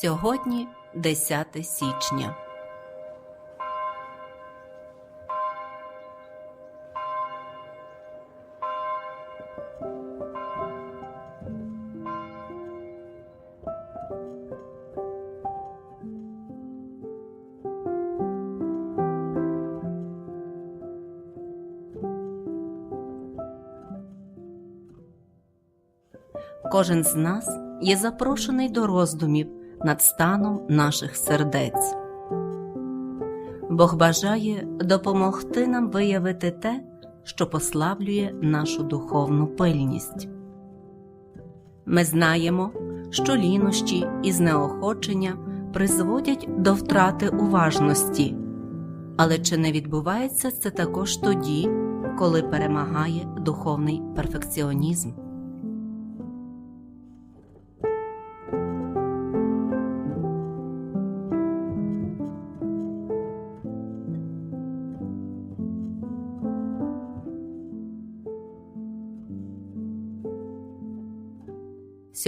Сьогодні 10 січня. Кожен з нас є запрошений до роздумів над станом наших сердець. Бог бажає допомогти нам виявити те, що послаблює нашу духовну пильність. Ми знаємо, що лінощі і знеохочення призводять до втрати уважності, але чи не відбувається це також тоді, коли перемагає духовний перфекціонізм?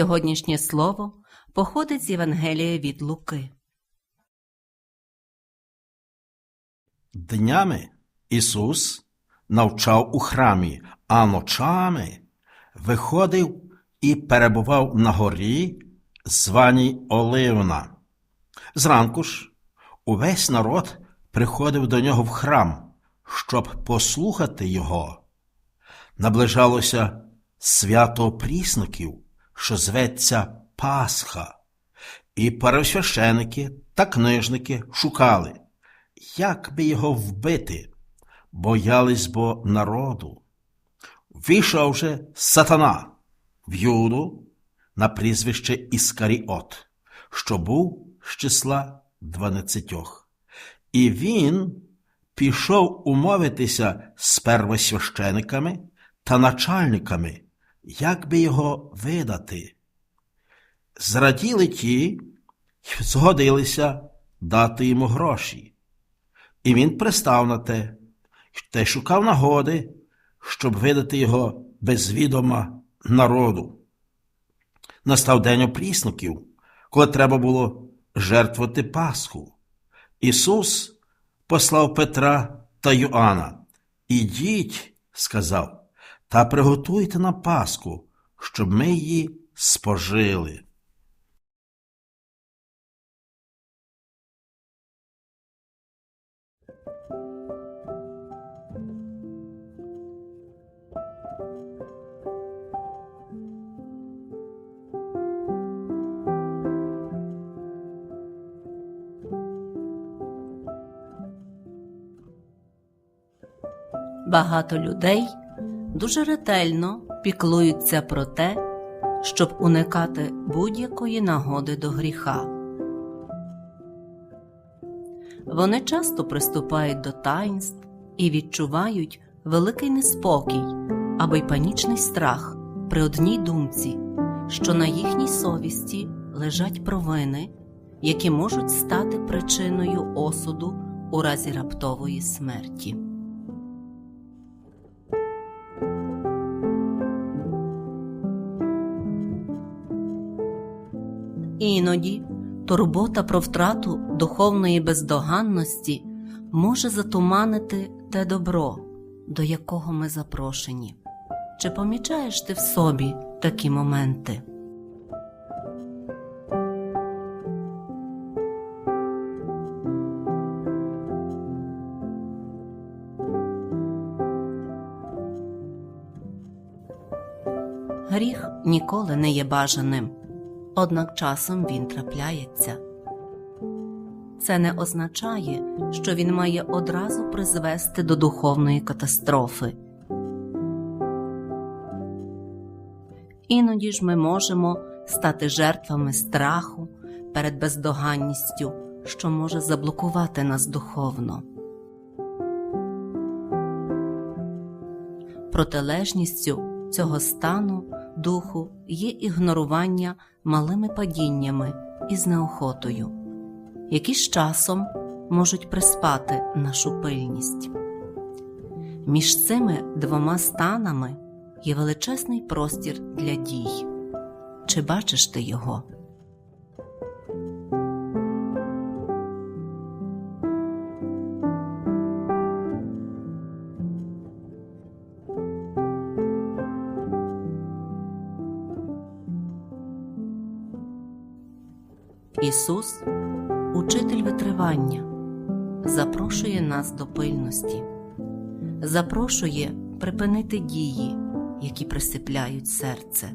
Сьогоднішнє слово походить з Євангелія від Луки. Днями Ісус навчав у храмі, а ночами виходив і перебував на горі, званій Оливна. Зранку ж увесь народ приходив до нього в храм, щоб послухати його. Наближалося свято прісників, що зветься Пасха, і первосвященики та книжники шукали, як би його вбити, боялись бо народу. Вийшов же сатана в Юду на прізвище Іскаріот, що був з числа дванадцятьох. І він пішов умовитися з первосвящениками та начальниками, як би його видати. Зраділи ті згодилися дати йому гроші. І він пристав на те, та й шукав нагоди, щоб видати його без відома народу. Настав день опрісників, коли треба було жертвувати Пасху. Ісус послав Петра та Йоанна. Ідіть, сказав, та приготуйте на Пасху, щоб ми її спожили. Багато людей дуже ретельно піклуються про те, щоб уникати будь-якої нагоди до гріха. Вони часто приступають до таїнств і відчувають великий неспокій або й панічний страх при одній думці, що на їхній совісті лежать провини, які можуть стати причиною осуду у разі раптової смерті. Іноді турбота про втрату духовної бездоганності може затуманити те добро, до якого ми запрошені. Чи помічаєш ти в собі такі моменти? Гріх ніколи не є бажаним, однак часом він трапляється. Це не означає, що він має одразу призвести до духовної катастрофи. Іноді ж ми можемо стати жертвами страху перед бездоганністю, що може заблокувати нас духовно. Протилежністю цього стану духу є ігнорування малими падіннями і з неохотою, які з часом можуть приспати нашу пильність. Між цими двома станами є величезний простір для дій. Чи бачиш ти його? Ісус, учитель витривання, запрошує нас до пильності, запрошує припинити дії, які присипляють серце.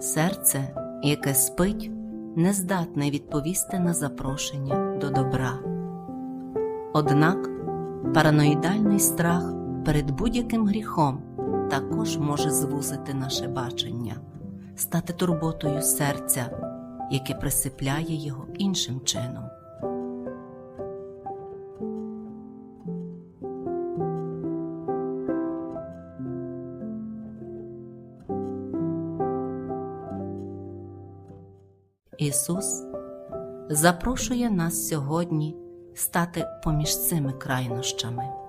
Серце, яке спить, не здатне відповісти на запрошення до добра. Однак параноїдальний страх перед будь-яким гріхом також може звузити наше бачення, стати турботою серця, яке присипляє його іншим чином. Ісус запрошує нас сьогодні стати поміж цими крайнощами.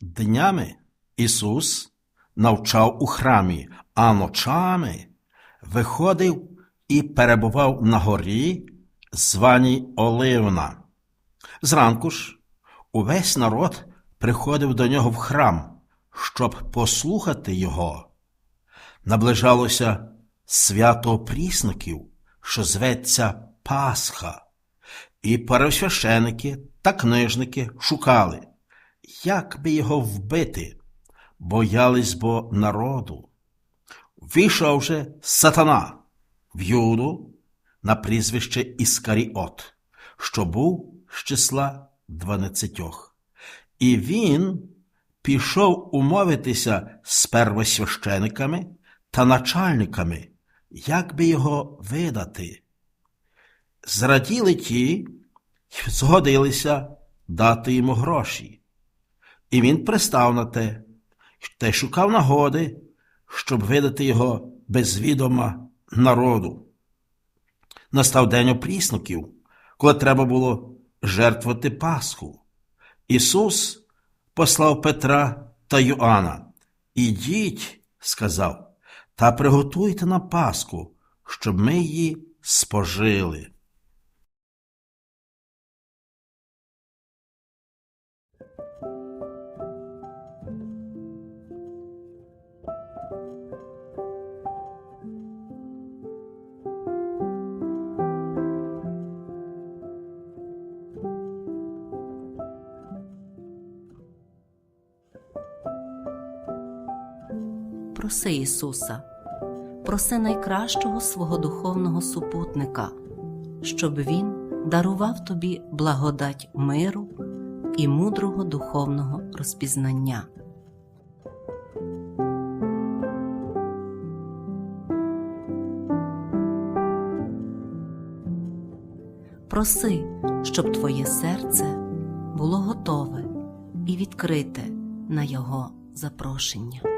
Днями Ісус навчав у храмі, а ночами виходив і перебував на горі, званій Оливна. Зранку ж увесь народ приходив до нього в храм, щоб послухати його. Наближалося свято опрісників, що зветься Пасха, і пересвященики та книжники шукали, як би його вбити, боялись бо народу. Вийшов же сатана в Юду на прізвище Іскаріот, що був з числа дванадцятьох. І він пішов умовитися з первосвящениками та начальниками, як би його видати. Зраділи ті згодилися дати йому гроші. І він пристав на те, та й шукав нагоди, щоб видати його без відома народу. Настав день опрісноків, коли треба було жертвувати Пасху. Ісус послав Петра та Йоанна. Ідіть, сказав, та приготуйте на Пасху, щоб ми її спожили. Проси Ісуса, проси найкращого свого духовного супутника, щоб Він дарував тобі благодать миру і мудрого духовного розпізнання. Проси, щоб твоє серце було готове і відкрите на Його запрошення.